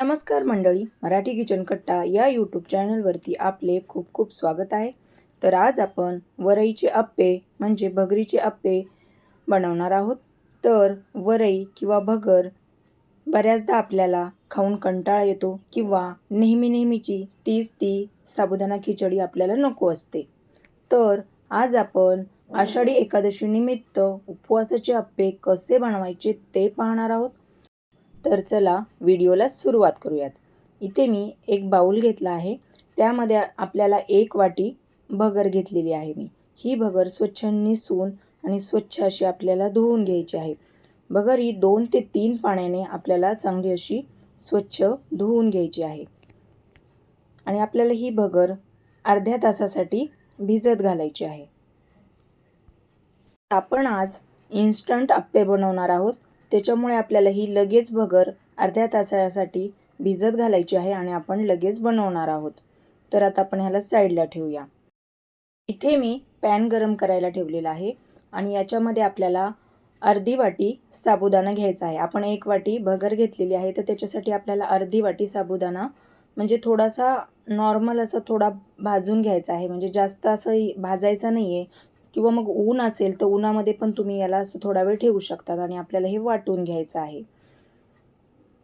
नमस्कार मंडळी मराठी किचन कट्टा या यूट्यूब चॅनलवरती आपले खूप खूप स्वागत आहे. तर आज आपण वरईचे अप्पे म्हणजे भगरीचे अप्पे बनवणार आहोत. तर वरई किंवा भगर बऱ्याचदा आपल्याला खाऊन कंटाळा येतो किंवा नेहमी नेहमीची तीच ती साबुदाणा खिचडी आपल्याला नको असते. तर आज आपण आषाढी एकादशीनिमित्त उपवासाचे अप्पे कसे बनवायचे ते पाहणार आहोत. तर चला व्हिडिओला सुरुवात करूयात. इथे मी एक बाऊल घेतला आहे. त्यामध्ये आपल्याला एक वाटी भगर घेतलेली आहे मी. ही भगर स्वच्छ निसून आणि स्वच्छ अशी आपल्याला धुवून घ्यायची आहे. भगर ही दोन ते तीन पाण्याने आपल्याला चांगली अशी स्वच्छ धुवून घ्यायची आहे. आणि आपल्याला ही भगर अर्ध्या तासासाठी भिजत घालायची आहे. आपण आज इन्स्टंट आप्पे बनवणार आहोत. त्याच्यामुळे आपल्याला ही लगेच भगर अर्ध्या तासासाठी भिजत घालायची आहे आणि आपण लगेच बनवणार आहोत. तर आता आपण ह्याला साईडला ठेवूया. इथे मी पॅन गरम करायला ठेवलेला आहे आणि याच्यामध्ये आपल्याला अर्धी वाटी साबुदाणा घ्यायचा आहे. आपण एक वाटी भगर घेतलेली आहे तर त्याच्यासाठी आपल्याला अर्धी वाटी साबुदाणा म्हणजे थोडासा नॉर्मल असं थोडा भाजून घ्यायचा आहे. म्हणजे जास्त असं भाजायचा नाही आहे किंवा मग ऊन असेल तर उन्हामध्ये पण तुम्ही याला असं थोडा वेळ ठेवू शकतात आणि आपल्याला हे वाटून घ्यायचं आहे.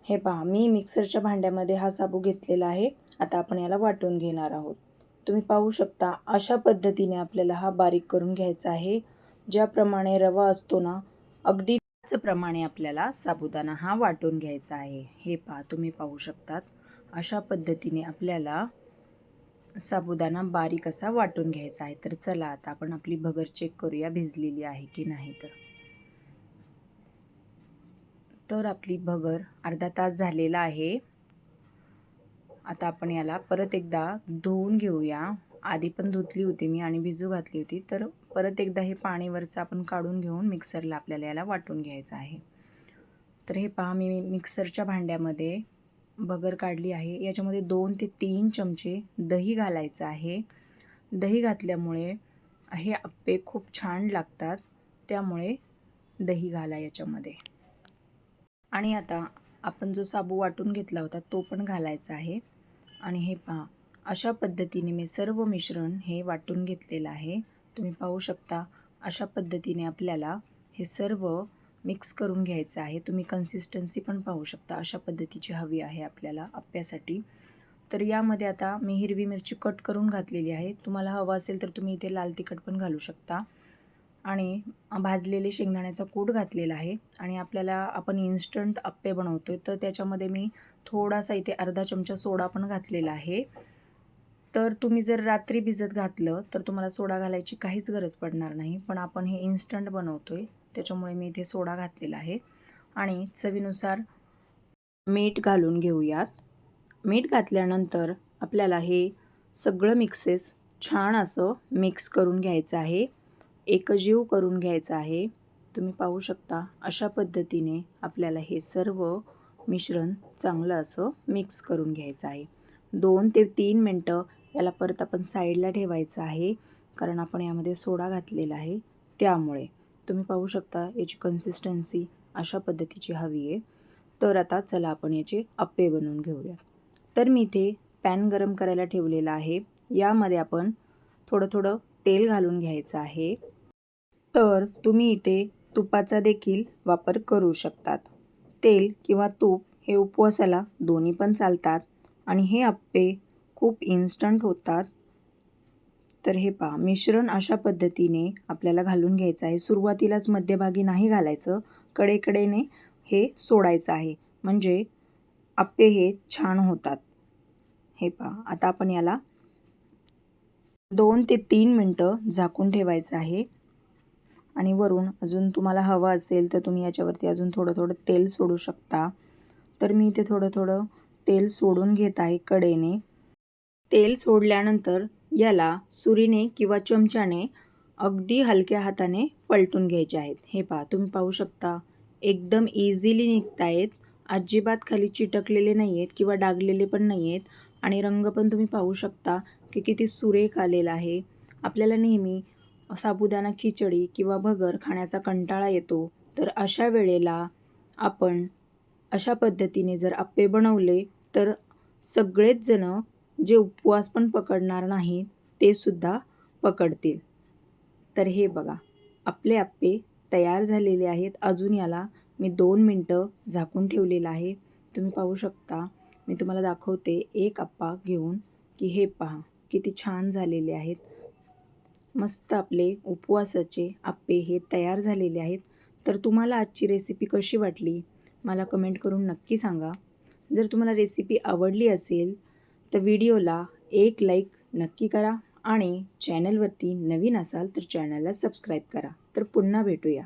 हे पहा मी मिक्सरच्या भांड्यामध्ये हा साबू घेतलेला आहे. आता आपण याला वाटून घेणार आहोत. तुम्ही पाहू शकता अशा पद्धतीने आपल्याला हा बारीक करून घ्यायचा आहे. ज्याप्रमाणे रवा असतो ना अगदी त्याचप्रमाणे आपल्याला साबुदाणा हा वाटून घ्यायचा आहे. हे पहा तुम्ही पाहू शकतात. अशा पद्धतीने आपल्याला साबुदाणा बारीक असा वाटून घ्यायचा आहे. तर चला आता आपण आपली भगर चेक करूया भिजलेली आहे की नाही तर. तर आपली भगर अर्धा तास झालेला आहे. आता आपण याला परत एकदा धुवून घेऊया. आधी पण धुतली होती मी आणि भिजू घातली होती. तर परत एकदा हे पाणीवरचं आपण काढून घेऊन मिक्सरला आपल्याला याला वाटून घ्यायचं आहे. तर हे पहा मी मिक्सरच्या भांड्यामध्ये भगर काढली आहे. याच्यामध्ये दोन ते तीन चमचे दही घालायचं आहे. दही घातल्यामुळे हे आप्पे खूप छान लागतात. त्यामुळे दही घाला याच्यामध्ये. आणि आता आपण जो साबू वाटून घेतला होता तो पण घालायचा आहे. आणि हे पहा अशा पद्धतीने मी सर्व मिश्रण हे वाटून घेतलेलं आहे. तुम्ही पाहू शकता अशा पद्धतीने आपल्याला हे सर्व मिक्स करून घ्यायचं आहे. तुम्ही कन्सिस्टन्सी पण पाहू शकता अशा पद्धतीची हवी आहे आपल्याला आप्यासाठी तर यामध्ये आता मी हिरवी मिरची कट करून घातलेली आहे. तुम्हाला हवं असेल तर तुम्ही इथे लाल तिखट पण घालू शकता. आणि भाजलेले शेंगदाण्याचा कूट घातलेला आहे. आणि आपल्याला आपण इन्स्टंट आप्पे बनवतो आहे तर त्याच्यामध्ये मी थोडासा इथे अर्धा चमचा सोडा पण घातलेला आहे. तर तुम्ही जर रात्री भिजत घातलं तर तुम्हाला सोडा घालायची काहीच गरज पडणार नाही. पण आपण हे इन्स्टंट बनवतो आहे त्याच्यामुळे मी इथे सोडा घातलेला आहे. आणि चवीनुसार मीठ घालून घेऊयात. मीठ घातल्यानंतर आपल्याला हे सगळं मिक्सेस छान असं मिक्स करून घ्यायचं आहे. एकजीव करून घ्यायचं आहे. तुम्ही पाहू शकता अशा पद्धतीने आपल्याला हे सर्व मिश्रण चांगलं असं मिक्स करून घ्यायचं आहे. दोन ते तीन मिनटं याला परत आपण साईडला ठेवायचं आहे. कारण आपण यामध्ये सोडा घातलेला आहे. त्यामुळे तुम्ही पाहू शकता याची कन्सिस्टन्सी अशा पद्धतीची हवी आहे. तर आता चला आपण याचे अप्पे बनवून घेऊया. तर मी इथे पॅन गरम करायला ठेवलेला आहे. यामध्ये आपण थोडं थोडं तेल घालून घ्यायचं आहे. तर तुम्ही इथे तुपाचा देखील वापर करू शकतात. तेल किंवा तूप हे उपवासाला दोन्ही पण चालतात आणि हे अप्पे खूप इन्स्टंट होतात. तर हे पहा मिश्रण अशा पद्धतीने आपल्याला घालून घ्यायचं आहे. सुरुवातीलाच मध्यभागी नाही घालायचं. कडेकडेने हे सोडायचं आहे. म्हणजे आप्पे हे छान होतात. हे पहा आता आपण याला दोन ते तीन मिनटं झाकून ठेवायचं आहे. आणि वरून अजून तुम्हाला हवं असेल तर तुम्ही याच्यावरती अजून थोडं थोडं तेल सोडू शकता. तर मी इथे थोडं थोडं तेल सोडून घेत आहे कडेने. तेल सोडल्यानंतर याला सुरीने किंवा चमच्याने अगदी हलक्या हाताने पलटून घ्यायचे आहेत. हे पहा तुम्ही पाहू शकता एकदम इझिली निघत आहेत अजिबात खाली चिटकलेले नाही आहेत किंवा डागलेले पण नाही आहेत आणि रंग पण तुम्ही पाहू शकता की किती सुरेख आलेला आहे. आपल्याला नेहमी साबुदाणा खिचडी किंवा भगर खाण्याचा कंटाळा येतो. तर अशा वेळेला आपण अशा पद्धतीने जर आप्पे बनवले तर सगळेच जणं जे उपवास पण पकडणार नाहीत ते सुद्धा पकडतील. तर हे बघा आपले आप्पे तयार झालेले आहेत. अजून याला मी दोन मिनटं झाकून ठेवलेलं आहे. तुम्ही पाहू शकता मी तुम्हाला दाखवते एक आप्पा घेऊन की हे पहा किती छान झालेले आहेत. मस्त आपले उपवासाचे आप्पे हे तयार झालेले आहेत. तर तुम्हाला आजची रेसिपी कशी वाटली? मला कमेंट करून नक्की सांगा. जर तुम्हाला रेसिपी आवडली असेल तर व्हिडिओला एक लाईक नक्की करा आणि चॅनलवरती नवीन असाल तर चॅनलला सबस्क्राईब करा. तर पुन्हा भेटूया.